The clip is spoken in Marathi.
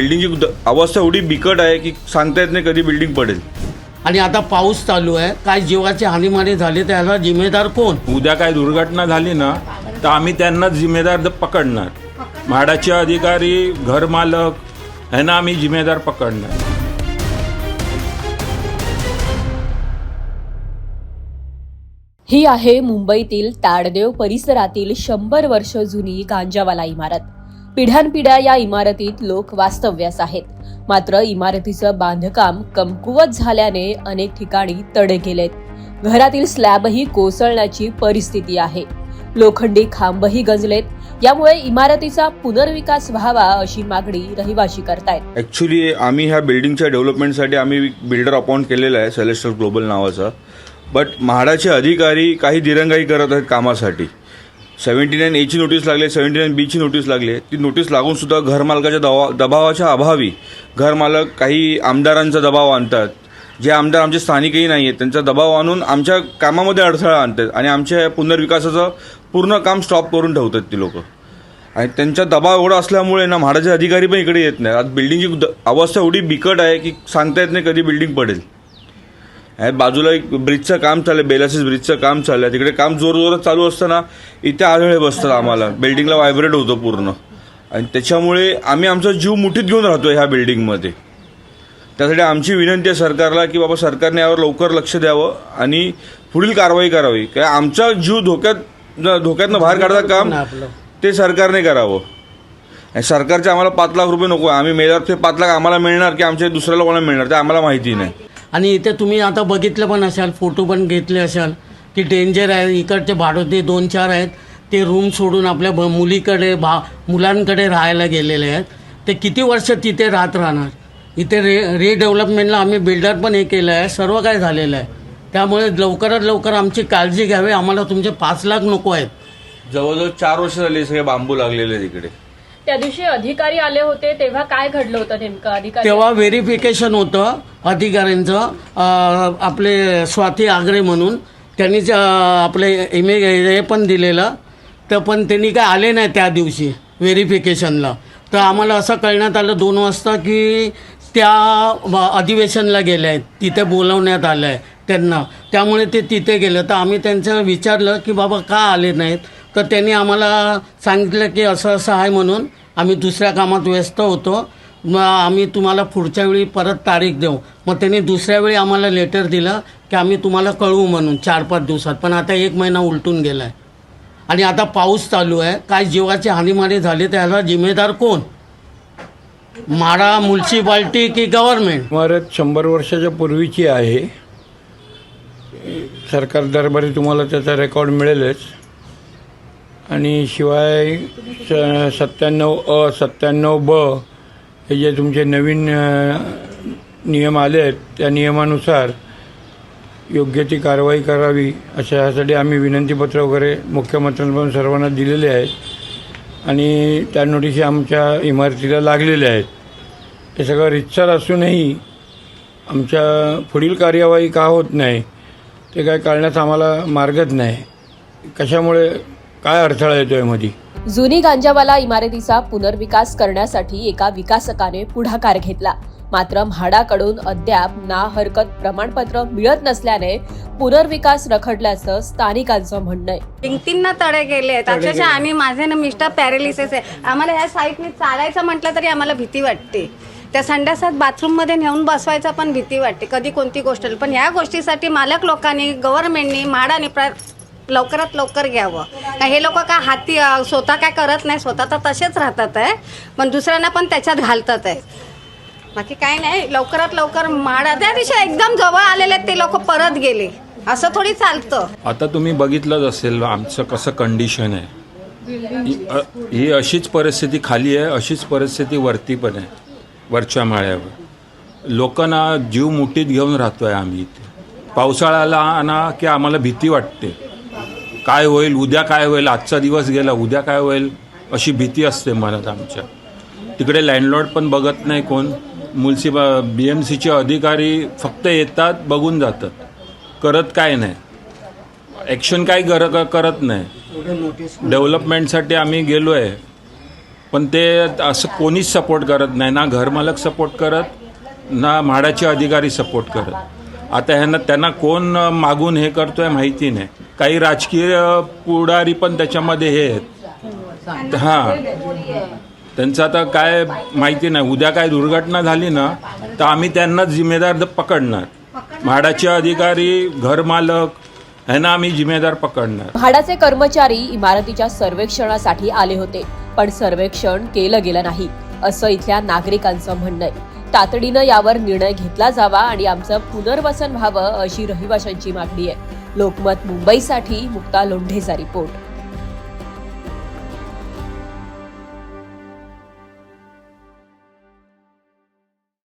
बिल्डिंगची अवस्था एवढी बिकट आहे की सांगता येत नाही कधी बिल्डिंग पडेल. आणि आता पाऊस चालू आहे. काय जीवाची हानीमानी झाली त्याला जिम्मेदार कोण? उद्या काय दुर्घटना झाली ना तर आम्ही त्यांनाच जिम्मेदार द- पकडणार. म्हाडाचे अधिकारी घरमालक ह्यांना आम्ही जिम्मेदार पकडणार. ही आहे मुंबईतील ताडदेव परिसरातील शंभर वर्ष जुनी गांजावाला इमारत. पिढ्यानपिढ्या या इमारतीत लोक वास्तव्यास आहेत. मात्र इमारतीचं बांधकाम कमकुवत झाल्याने अनेक ठिकाणी तडे गेलेत. घरातील स्लॅबही कोसळण्याची परिस्थिती आहे. लोखंडी खांबही गंजलेत. यामुळे इमारतीचा पुनर्विकास व्हावा अशी मागणी रहिवाशी करतायत. ॲक्च्युली आम्ही ह्या बिल्डिंगच्या डेव्हलपमेंटसाठी आम्ही बिल्डर अपॉइंट केलेला आहे सेलेस्टर ग्लोबल नावाचा. बट म्हाडाचे अधिकारी काही दिरंगाई करत आहेत कामासाठी. सेव्हन्टी नाईन एची नोटीस लागली सेव्हन्टी नाईन बीची नोटीस लागली. ती नोटीस लागूनसुद्धा घरमालकाच्या दबा दबावाच्या अभावी घरमालक काही आमदारांचा दबाव आणतात. जे आमदार आमचे स्थानिकही नाही आहेत त्यांचा दबाव आणून आमच्या कामामध्ये अडथळा आणतात आणि आमच्या पुनर्विकासाचं पूर्ण काम स्टॉप करून ठेवतात ती लोक. आणि त्यांचा दबाव एवढा असल्यामुळे ना म्हाडाचे अधिकारी पण इकडे येत नाही आज बिल्डिंगची द- अवस्था एवढी बिकट आहे की सांगता येत नाही कधी बिल्डिंग पडेल. बाजूला एक ब्रिजचं काम चाललं बेलासिस ब्रिजचं काम चाललं आहे तिकडे काम जोरजोरात चालू असताना इथे आढळे बसतात आम्हाला. बिल्डिंगला व्हायब्रेट होतं पूर्ण. आणि त्याच्यामुळे आम्ही आमचा जीव मुठीत घेऊन राहतो ह्या बिल्डिंगमध्ये त्यासाठी आमची विनंती आहे सरकारला की बाबा सरकारने यावर लवकर लक्ष द्यावं आणि पुढील कारवाई करावी. काय आमचा जीव धोक्यात धोक्यातनं बाहेर काढता काम ते सरकारने करावं. आणि सरकारचे आम्हाला पाच लाख रुपये नको. आहे. आम्ही मेल्यावर ते पाच लाख आम्हाला मिळणार की आमच्या दुसऱ्या लोकांना मिळणार ते आम्हाला माहिती नाही. आणि इथे तुम्ही आता बघितलं पण असाल फोटो पण घेतले असाल की डेंजर आहे. इकडचे भाडोते दोन चार आहेत ते रूम सोडून आपल्या ब- मुलीकडे भा मुलांकडे राहायला गेलेले आहेत. ते किती वर्ष तिथे राहत राहणार? इथे रे रिडेव्हलपमेंटला आम्ही बिल्डर पण हे केलं आहे सर्व काय झालेलं आहे. त्यामुळे लवकरात लवकर आमची काळजी घ्यावी आम्हाला तुमचे पाच लाख नको आहेत. जवळजवळ चार वर्ष झाली सगळे बांबू लागलेले तिकडे त्या दिवशी अधिकारी आले होते तेव्हा काय घडलं होतं नेमकं? अधिकारी तेव्हा व्हेरिफिकेशन होतं अधिकाऱ्यांचं आपले स्वाती आगरे म्हणून. त्यांनी आपले इमेज हे पण दिलेलं. तर पण त्यांनी काय आले नाही त्या दिवशी व्हेरिफिकेशनला. तर आम्हाला असं कळण्यात आलं दोन वाजता की त्या अधिवेशनला गेले आहेत. तिथे बोलवण्यात आलं आहे त्यांना. त्यामुळे ते तिथे गेलं. तर आम्ही त्यांचं विचारलं की बाबा का आले नाहीत? तर त्यांनी आम्हाला सांगितलं की असं असं आहे म्हणून आम्ही दुसऱ्या कामात व्यस्त होतो. मग आम्ही तुम्हाला पुढच्या वेळी परत तारीख देऊ. मग त्यांनी दुसऱ्या वेळी आम्हाला लेटर दिलं की आम्ही तुम्हाला कळवू म्हणून चार पाच दिवसात. पण आता एक महिना उलटून गेला आहे आणि आता पाऊस चालू आहे. काय जीवाची हानीमारी झाली त्याला जिम्मेदार कोण? माडा म्युन्सिपाल्टी की गव्हर्नमेंट इमारत शंभर वर्षाच्या पूर्वीची आहे. सरकार दरबारी तुम्हाला त्याचा रेकॉर्ड मिळेलच. आणि शिवाय स सत्त्याण्णव अ सत्त्याण्णव ब हे जे तुमचे नवीन नियम आले आहेत त्या नियमानुसार योग्य ती कारवाई करावी अशा ह्यासाठी आम्ही विनंतीपत्र वगैरे मुख्यमंत्र्यांकडून सर्वांना दिलेले आहेत. आणि त्या नोटिशी आमच्या इमारतीला लागलेल्या आहेत. हे सगळं रितसर असूनही आमच्या पुढील कार्यवाही का होत नाही ते काय कळण्याचा आम्हाला मार्गच नाही. कशामुळे काय अडथळा येतो आहे मध्ये जुनी गांजावाला इमारतीचा पुनर्विकास करण्यासाठी एका विकासकाने पुढाकार घेतला. मात्र म्हाडाकडून अद्याप ना हरकत प्रमाणपत्र मिळत नसल्याने पुनर्विकास रखडल्याचं स्थानिकांचं म्हणणं आहे. भिंतींना तडे गेले आहेत अक्षरशः आम्ही माझे ना मिस्टर पॅरालिसिस आहे. आम्हाला ह्या साईडने चालायचं म्हटलं तरी आम्हाला भीती वाटते. त्या संडासात बाथरूममध्ये नेऊन बसवायचा पण भीती वाटते. कधी कोणती गोष्ट पण ह्या गोष्टीसाठी मालक लोकांनी गव्हर्नमेंटनी म्हाडाने प्र लवकरात लवकर घ्यावं. हे लोक काय हाती स्वतः काय करत नाही स्वतः तर तसेच राहतात आहे पण दुसऱ्यांना पण त्याच्यात घालतात आहे बाकी काय नाही लवकरात लवकर माडा त्या दिवशी एकदम जवळ आलेले आहेत ते लोक परत गेले. असं थोडी चालतं. आता तुम्ही बघितलंच असेल आमचं कसं कंडिशन आहे. ही- अ- ही अशीच परिस्थिती खाली आहे अशीच परिस्थिती वरती पण आहे वरच्या माळ्यावर. लोकांना जीव मुठीत घेऊन राहतोय आम्ही इथे. पावसाळ्याला आणा की आम्हाला भीती वाटते. काय होईल उद्या काय होईल आजचा दिवस गेला उद्या काय होईल अशी भीती असते मनात आमच्या. तिकडे लँडलॉर्ड पण बघत नाही कोण. म्युन्सिपा बी एम सीचे अधिकारी फक्त येतात बघून जातात. करत काय नाही. ॲक्शन काय कर करत नाही. डेव्हलपमेंटसाठी आम्ही गेलो आहे पण ते असं कोणीच सपोर्ट करत नाही. ना घरमालक सपोर्ट करत ना म्हाडाचे अधिकारी सपोर्ट करत. आता ह्यांना त्यांना कोण मागून हे करतोय माहिती नाही. काही राजकीय पुढारी पण त्याच्यामध्ये हे आहेत. हां. त्यांचं आता काय माहिती नाही. उद्या काय दुर्घटना झाली ना तर आम्ही त्यांनाच जिम्मेदार पकडणार. म्हाडाचे अधिकारी घरमालक ह्यांना आम्ही जिम्मेदार पकडणार. म्हाडाचे कर्मचारी इमारतीच्या सर्वेक्षणासाठी आले होते पण सर्वेक्षण केलं गेलं नाही असं इथल्या नागरिकांचं म्हणणं आहे. तातडीनं यावर निर्णय घेतला जावा आणि आमचं पुनर्वसन व्हावं अशी रहिवाशांची मागणी आहे. लोकमत मुंबईसाठी मुक्ता लोंढेचा रिपोर्ट.